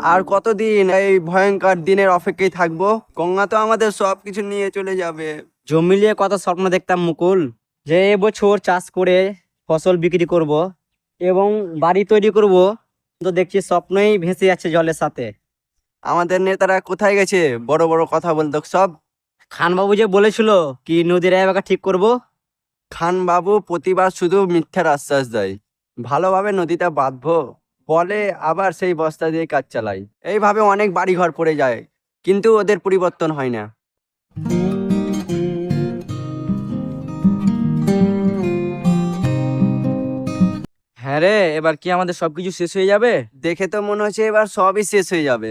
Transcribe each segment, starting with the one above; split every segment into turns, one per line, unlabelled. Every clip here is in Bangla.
আর কতদিন এই ভয়ঙ্কর দিনের অপেক্ষায় থাকব? গঙ্গা তো আমাদের সব কিছু নিয়ে চলে যাবে।
জমি নিয়ে কত স্বপ্ন দেখতাম মুকুল। যে এবছর চাষ করে ফসল বিক্রি করব এবং বাড়ি তৈরি করব তো দেখছি স্বপ্নই ভেসে যাচ্ছে জলের সাথে।
আমাদের নেতারা কোথায় গেছে? বড় বড় কথা বলতো সব।
খানবাবু যে বলেছিল কি নদীর এলাকা ঠিক করব?
খানবাবু প্রতিবার শুধু মিথ্যার আশ্বাস দেয়। ভালোভাবে নদীটা বাঁধবো। বলে আবার সেই বস্তা দিয়ে কাজ চালাই এইভাবে অনেক বাড়ি ঘর পড়ে যায় কিন্তু ওদের পরিবর্তন হয় না।
হ্যাঁ রে এবার কি আমাদের সবকিছু শেষ হয়ে যাবে?
দেখে তো মনে হচ্ছে এবার সবই শেষ হয়ে যাবে।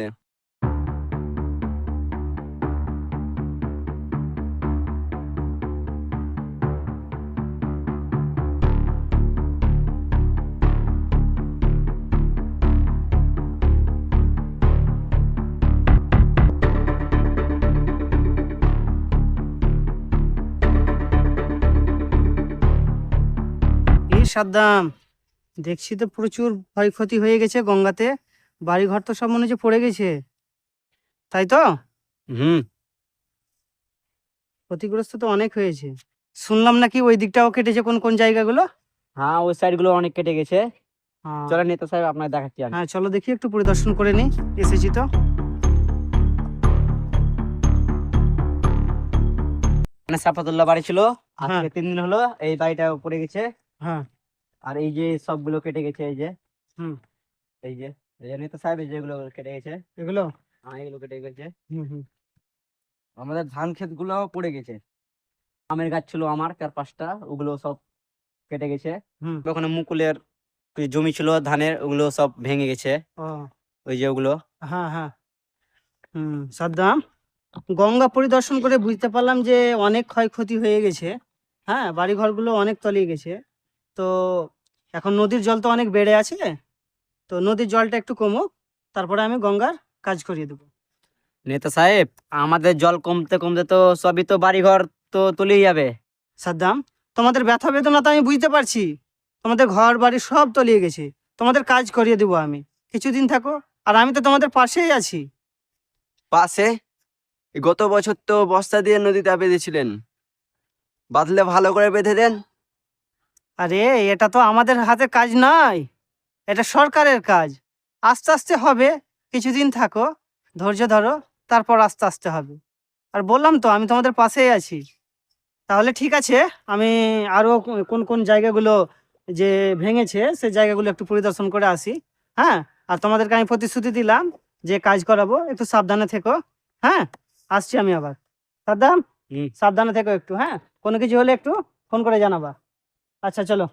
সাদ্দাম দেখছি তো প্রচুর ক্ষয়ক্ষতি হয়ে গেছে গঙ্গাতে। বাড়িঘর তো সব মনে হচ্ছে পড়ে গেছে। তাই তো?
হুম।
ক্ষতিগ্রস্ত তো অনেক হয়েছে। শুনলাম নাকি ওই দিকটাও কেটেছে কোন কোন জায়গাগুলো?
হ্যাঁ ওই সাইডগুলো অনেক কেটে গেছে।
হ্যাঁ।
চলো নেতা সাহেব আপনার দেখাচ্ছি
হ্যাঁ চলো দেখি একটু পরিদর্শন করে নি এসেছি তো।
মানে সাফাতুল্লাহ বাড়ি ছিল।
হ্যাঁ।
আজকে তিন দিন হলো এই বাড়িটা পড়ে গেছে।
হ্যাঁ।
আর এই যে সবগুলো কেটে গেছে এই যে।
হুম।
এই যে এই নেতা সাহেব যেগুলো কেটে গেছে।
এগুলো?
হ্যাঁ এগুলো কেটে গেছে।
হুম হুম।
আমাদের ধান ক্ষেতগুলো পড়ে গেছে।
আমের গাছ ছিল আমার চার পাঁচটা ওগুলো সব কেটে গেছে।
হুম।
ওখানে মুকুলের জমি ছিল ধানের ওগুলো সব ভেঙে গেছে। ওই যে ওগুলো।
হ্যাঁ হ্যাঁ। হুম সাদ্দাম গঙ্গা পরিদর্শন করে বুঝতে পারলাম যে অনেক ক্ষয়ক্ষতি হয়ে গেছে। হ্যাঁ বাড়িঘরগুলো অনেক তলিয়ে গেছে। তো এখন নদীর জল তো অনেক বেড়ে আছে তো নদীর জলটা একটু কমুক তারপরে আমি গঙ্গার কাজ করিয়ে দেবো।
নেতা সাহেব আমাদের জল কমতে কমতে তো সবই তো বাড়িঘর তো তলিয়ে যাবে।
সাদ্দাম তোমাদের ব্যথা বেদনা তো আমি বুঝতে পারছি। তোমাদের ঘর বাড়ি সব তলিয়ে গেছে তোমাদের কাজ করিয়ে দেবো আমি। কিছুদিন থাকো আর আমি তো তোমাদের পাশেই আছি।
পাশে? গত বছর তো বস্তা দিয়ে নদীতে বেঁধেছিলেন বাঁধলে ভালো করে বেঁধে দেন।
আরে এটা তো আমাদের হাতে কাজ নয়। এটা সরকারের কাজ। আস্তে আস্তে হবে কিছুদিন থাকো ধৈর্য ধরো তারপর আস্তে আস্তে হবে। আর বললাম তো আমি তোমাদের পাশেই আছি। তাহলে ঠিক আছে আমি আরও কোন কোন জায়গাগুলো যে ভেঙেছে সেই জায়গাগুলো একটু পরিদর্শন করে আসি। হ্যাঁ? আর তোমাদেরকে আমি প্রতিশ্রুতি দিলাম যে কাজ করাবো একটু সাবধানে থেকো। হ্যাঁ? আসছি আমি আবার। সাদ্দাম
হুম।
সাবধানে থেকো একটু হ্যাঁ? কোনো কিছু হলে একটু ফোন করে জানাবা। আচ্ছা চলো।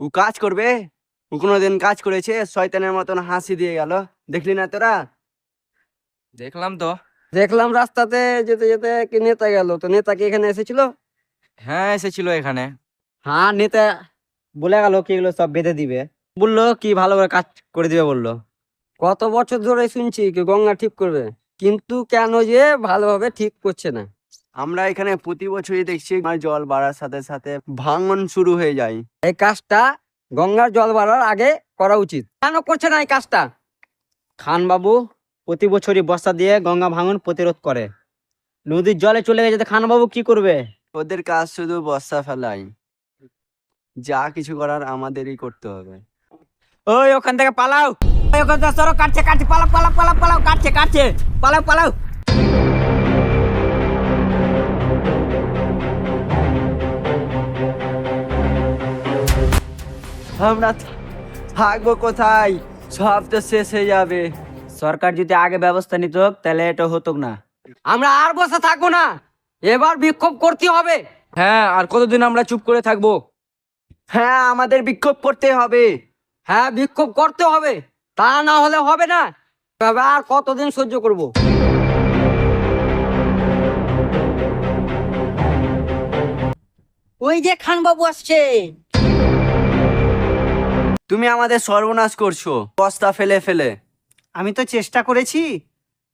ও কাজ করবে? ও কোনোদিন কাজ করেছে? শয়তানের মতন হাসি দিয়ে গেল। দেখলি না তোরা?
দেখলাম তো।
দেখলাম রাস্তাতে যেতে যেতে কি নেতা গেল। তো নেতা কি এখানে এসেছিল?
হ্যাঁ এসেছিল এখানে।
হ্যাঁ নেতা বলে গেল কি এগুলো সব বেঁধে দিবে। বলল কি ভালো করে কাজ করে দিবে বলল।
কত বছর ধরে শুনছি কি গঙ্গা ঠিক করবে। কিন্তু কেন যে ভালোভাবে ঠিক করছে না। আমরা এখানে প্রতি বছরই দেখছি জল বাড়ার সাথে সাথে ভাঙন শুরু হয়ে যায়।
এই কাজটা গঙ্গার জল বাড়ার আগে করা উচিত। কেন করছে না এই কাজটা?
খান বাবু প্রতি বছরই বর্ষা দিয়ে গঙ্গা ভাঙন প্রতিরোধ করে। নদীর জলে চলে গেছে খান বাবু কি করবে?
ওদের কাজ শুধু বস্তা ফেলাই। যা কিছু করার আমাদেরই করতে হবে।
ওই ওখান থেকে পালাও। ওই ওখান থেকে সরো, কাটছে কাটছে, পালাও পালাও পালাও পালাও, কাটছে কাটছে, পালাও পালাও।
আমরা থাকব কোথায়? সব তো শেষ হয়ে যাবে।
সরকার যদি আগে ব্যবস্থা নিত তাহলে এটা হতো না।
আমরা আর বসে থাকব না। এবার বিক্ষোভ করতে হবে।
হ্যাঁ আর কতদিন আমরা চুপ করে থাকব?
হ্যাঁ আমাদের বিক্ষোভ করতে হবে।
হ্যাঁ বিক্ষোভ করতে হবে। তা না হলে হবে না। তবে আর কতদিন সহ্য করব? ওই যে খানবাবু আসছে।
তুমি আমাদের সর্বনাশ করছ। বস্তা ফেলে ফেলে।
আমি তো চেষ্টা করেছি।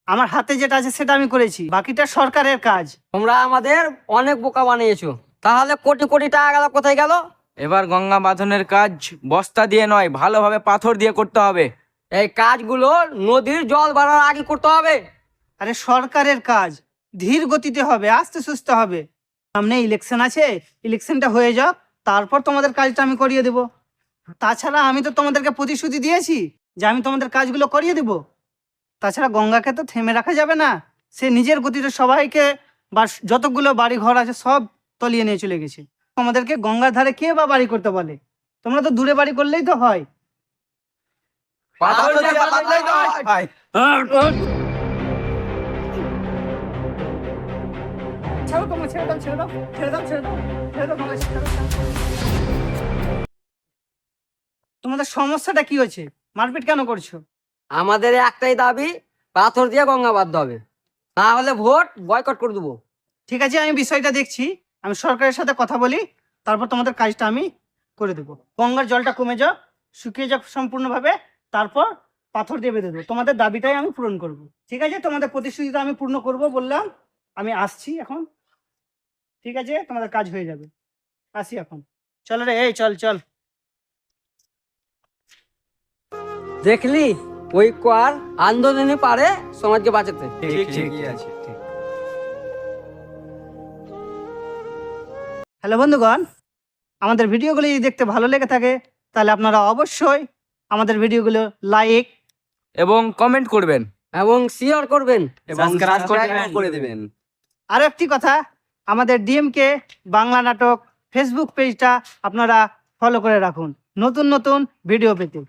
আমার হাতে যেটা আছে সেটা আমি করেছি। বাকিটা সরকারের কাজ।
তোমরা আমাদের অনেক বোকা বানিয়েছো। তাহলে কোটি কোটি টাকা গেল কোথায় গেল?
এবার গঙ্গা বাঁধনের কাজ বস্তা দিয়ে নয় ভালোভাবে পাথর দিয়ে করতে হবে।
এই কাজগুলো নদীর জল বাড়ার আগে করতে হবে।
আরে সরকারের কাজ। ধীর গতিতে হবে আস্তে সুস্থে হবে। সামনে ইলেকশন আছে ইলেকশনটা হয়ে যাক। তারপর তোমাদের কাজটা আমি করিয়ে দেব। তাছাড়া আমি তো তোমাদেরকে প্রতিশ্রুতি দিয়েছি যে আমি তোমাদের কাজগুলো করিয়ে দেব। তাছাড়া গঙ্গাকে তো থেমে রাখা যাবে না। সে নিজের গতিতে সবাইকে বা যতগুলো বাড়ি ঘর আছে সব তলিয়ে নিয়ে চলে গেছে। তোমাদেরকে গঙ্গার ধারে কে বা বাড়ি করতে বলে? তোমরা তো দূরে বাড়ি করলেই তো হয়। ছেড়ে দাও ছেড়ে দাও ছেড়ে দাও ছেড়ে দাও ছেড়ে দাও, ছেড়ে দাও। তোমাদের সমস্যাটা কি হয়েছে? মারপিট কেন করছ?
আমাদের একটাই দাবি পাথর দিয়ে গঙ্গা বাঁধতে হবে। না হলে ভোট বয়কট করে দেবো।
ঠিক আছে আমি বিষয়টা দেখছি। আমি সরকারের সাথে কথা বলি তারপর তোমাদের কাজটা আমি করে দেবো। গঙ্গার জলটা কমে যাক শুকিয়ে যাক সম্পূর্ণভাবে তারপর পাথর দিয়ে বেঁধে দেবো। তোমাদের দাবিটাই আমি পূরণ করব। ঠিক আছে তোমাদের প্রতিশ্রুতিটা আমি পূর্ণ করব বললাম। আমি আসছি এখন। ঠিক আছে তোমাদের কাজ হয়ে যাবে। আসি এখন। চল রে এই চল চল।
দেখলি? ওই কোয়ার আন্দোলনে পারে সমাজকে বাঁচাতে।
ঠিক ঠিকই আছে।
হ্যালো বন্ধুগণ আমাদের ভিডিওগুলো যদি দেখতে ভালো লেগে থাকে তাহলে আপনারা অবশ্যই আমাদের ভিডিওগুলো লাইক
এবং কমেন্ট করবেন।
এবং শেয়ার করবেন।
এবং
করে দেবেন।
করে দেবেন।
আরও একটি কথা আমাদের ডিএমকে বাংলা নাটক ফেসবুক পেজটা আপনারা ফলো করে রাখুন। নতুন নতুন ভিডিও পেতে।